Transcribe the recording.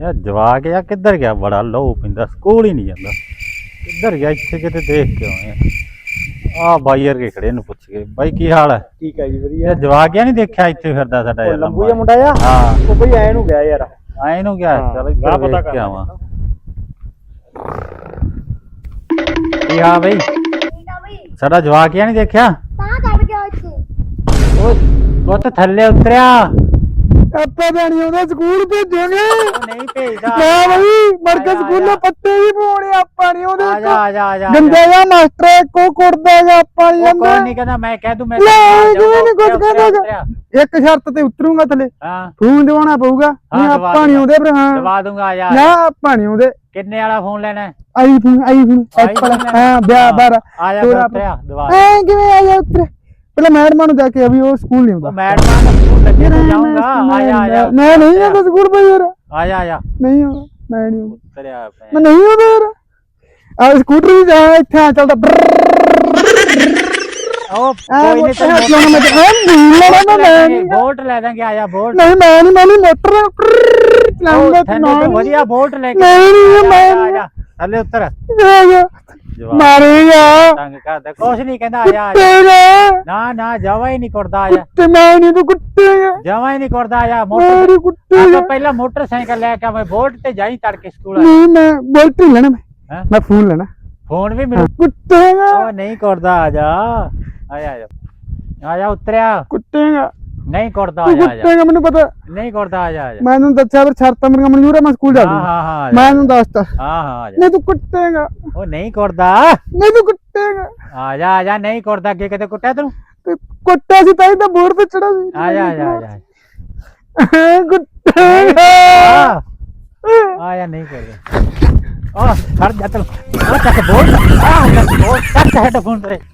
ਯਾ ਜਵਾਕ ਯਾ ਕਿੱਧਰ ਗਿਆ ਬੜਾ ਲਹੂ ਪਿੰਦਾ ਸਕੂਲ ਹੀ ਨਹੀਂ ਜਾਂਦਾ। ਕਿੱਧਰ ਗਿਆ ਇੱਥੇ ਕਿਤੇ ਦੇਖ ਕੇ ਆਏ ਆ। ਬਾਈ ਵਰਗੇ ਖੜੇ ਨੂੰ ਪੁੱਛ ਕੇ ਬਾਈ ਕੀ ਹਾਲ ਹੈ? ਠੀਕ ਹੈ ਜੀ ਇਹ ਵਧੀਆ ਜਵਾਕ ਯਾ ਨਹੀਂ ਦੇਖਿਆ ਇੱਥੇ ਫਿਰਦਾ ਸਾਡਾ ਯਾਰ ਲੰਬੂ ਜਿਹਾ ਮੁੰਡਾ ਆ? ਹਾਂ। ਉਹ ਬਈ ਐ ਨੂੰ ਗਿਆ ਯਾਰ। ਆਏ ਨੂੰ ਗਿਆ ਹਾਂ, ਚਲ ਇੱਧਰ ਪਤਾ ਕਰ ਕੇ। ਆਵਾਂ। ਕੀ ਹਾਲ ਬਈ? ਸਾਡਾ ਜਵਾਕ ਯਾ ਨਹੀਂ ਦੇਖਿਆ? ਤਾਂ ਚੜ ਗਿਆ ਇੱਥੇ। ਉਹ ਉਹ ਤਾਂ ਥੱਲੇ ਉਤਰਿਆ। ਆਪਾਂ ਜਾਣੀ ਉਹਦਾ ਸਕੂਲ ਭੇਜਾਂਗੇ। ਨਹੀਂ ਭੇਜਦਾ। ਨਾ ਬਈ ਮਰ ਕੇ ਆ ਜਾ, ਆ ਸਕੂਲੇ। ਪੱਤੇ ਵੀ ਪਾਉਣੇ ਆਪਾਂ ਨਹੀਂ ਉਹਦੇ ਆ ਜਾ ਆ ਜਾ ਆ ਜਾ ਗੰਦਾ ਜਿਹਾ ਮਾਸਟਰ ਕੋ ਕੁੱਟਦਾ ਜਾਂ ਆਪਾਂ ਨਹੀਂ ਕੋਈ ਨਹੀਂ ਕਹਿੰਦਾ ਮੈਂ ਕਹਿ ਦੂੰ ਮੈਂ ਲੈ, ਜਾਊਂਗਾ, ਕਿਉਂ ਨੀ ਕੁਛ ਉਤਰਿਆ, ਕਹਿੰਦਾ ਉਤਰਿਆ। ਇੱਕ ਸ਼ਰਤ ਤੇ ਉਤਰੂਗਾ ਥੱਲੇ। ਫੋਨ ਦਿਵਾਉਣਾ ਪਊਗਾ ਨਹੀਂ ਆਪਾਂ ਨਹੀਂ। ਆਉਂਦੇ ਫਿਰ ਹਾਂ। ਦਵਾ ਦੂੰਗਾ ਆ ਜਾ ਨਾ ਆਪਾਂ ਨਹੀਂ ਆਉਂਦੇ। ਕਿੰਨੇ ਵਾਲਾ ਫੋਨ ਲੈਣਾ? ਆਈਫੋਨ ਆਈਫੋਨ ਐਪਲ ਹਾਂ? ਬਿਆ ਬਾਰ। ਆ ਜਾ ਉਤਰਿਆ ਦਵਾ ਐ ਕਿਵੇਂ ਆ ਜਾ ਉਤਰ? ਪਹਿਲਾਂ ਮੈਡਮਾਂ ਨੂੰ ਜਾ ਕੇ ਅਭੀ ਉਹ ਸਕੂਲ ਨਹੀਂ ਆਉਂਦਾ ਮੈਡਮ ਨਾਲ ਸਕੂਲ ਲੱਗੇ ਤਾਂ ਜਾਊਂਗਾ ਆ ਜਾ ਆ ਜਾ ਮੈਂ ਨਹੀਂ ਆਉਂਦਾ ਸਕੂਲ ਭਾਈ ਯਾਰ। ਆ ਜਾ ਆ ਜਾ ਨਹੀਂ ਆਉਂਦਾ ਮੈਂ ਨਹੀਂ ਉਤਰਿਆ ਮੈਂ। ਨਹੀਂ ਆਉਂਦਾ ਯਾਰ। ਆ ਸਕੂਟਰ ਵੀ ਜਾ ਇੱਥੇ ਆ ਚੱਲਦਾ ਉਹ ਕੋਈ ਨਹੀਂ ਲਾਉਣਾ ਮੈਂ ਨਹੀਂ ਮੈਂ ਨਹੀਂ ਬੋਲਟ ਲੈ ਦਾਂਗੇ ਆ ਜਾ ਬੋਲਟ। ਨਹੀਂ ਮੈਂ ਨਹੀਂ ਮੈਂ ਨਹੀਂ ਮੋਟਰ ਤੇ ਤੈਨੂੰ ਵਧੀਆ ਲੈ ਕੇ ਨਹੀਂ ਮੈਂ ਆ ਜਾ ਥੱਲੇ ਉਤਰ। ਜਵਾਬ। ਮਾਰੇਗਾ ਤੰਗ ਕਰਦਾ ਕੁਛ ਨਹੀਂ ਕਹਿੰਦਾ ਆ ਜਾ ਆ ਜਾ। ਤੇਰਾ ਨਾ। ਨਾ ਜਵਾ ਹੀ ਨਹੀਂ ਕਰਦਾ ਆ ਜਾ। ਤੇ ਮੈਂ ਨਹੀਂ ਤੂੰ ਕੁੱਟੇਗਾ ਜਵਾ ਹੀ ਨਹੀਂ ਕਰਦਾ ਆ ਜਾ ਮੋਟਰ ਮੇਰੀ ਪਹਿਲਾਂ ਮੋਟਰਸਾਈਕਲ ਲੈ ਕੇ ਬੋਲਟ ਤੇ ਜਾਈ ਤੜਕੇ ਸਕੂਲ ਨਹੀਂ ਮੈਂ ਲੈਣਾ ਮੈਂ। ਹੈਂ? ਮੈਂ ਫੋਨ ਲੈਣਾ। ਫੋਨ ਵੀ ਮਿਲੂ। ਕੁੱਟੇਗਾ ਉਹ ਨਹੀਂ ਕਰਦਾ ਆ ਜਾ। ਆ ਜਾ ਆ ਜਾ ਆ ਜਾ ਉਤਰਿਆ ਕੁੱਟੇਗਾ ਨਹੀਂ ਕਰਦਾ ਆ ਤੂੰ ਜਾ ਆ ਜਾ। ਕੁੱਟੇਗਾ ਮੈਨੂੰ ਪਤਾ। ਨਹੀਂ ਕਰਦਾ ਆ ਜਾ ਆ ਜਾ। ਮੈਂ ਤੈਨੂੰ ਦੱਸਿਆ ਫਿਰ ਸ਼ਰਤਾਂ ਮੇਰੀਆਂ ਮਨਜ਼ੂਰ ਹੈ ਮੈਂ ਸਕੂਲ ਜਾ ਹਾਂ ਦੂੰਗਾ ਹਾਂ ਹਾਂ ਆ ਮੈਂ ਜਾ। ਤੈਨੂੰ ਦੱਸਤਾ। ਹਾਂ ਹਾਂ ਆ ਜਾ। ਨਹੀਂ ਤੂੰ ਕੁੱਟੇਗਾ। ਉਹ ਨਹੀਂ ਕਰਦਾ ਨਹੀਂ ਤੂੰ ਕੁੱਟੇਗਾ। ਆ ਜਾ ਆ ਜਾ ਨਹੀਂ ਕਰਦਾ ਅੱਗੇ ਕਿਤੇ ਕੁੱਟਿਆ ਤੈਨੂੰ? ਤੇ ਕੁੱਟਿਆ ਸੀ ਤਾਂ ਹੀ ਤਾਂ ਬੋਰਡ ਤੇ ਚੜਾ ਸੀ। ਆ ਜਾ ਆ ਜਾ ਆ ਜਾ। ਕੁੱਟੇਗਾ। ਆ ਆ ਜਾ ਨਹੀਂ ਕਰਦਾ ਆ ਖੜ ਜਾ ਤੈਨੂੰ। ਆ ਚੱਕ ਬੋਲ ਆ ਚੱਕ ਬੋਲ ਚੱਕ ਹੈਡਫੋਨ ਤੇਰੇ।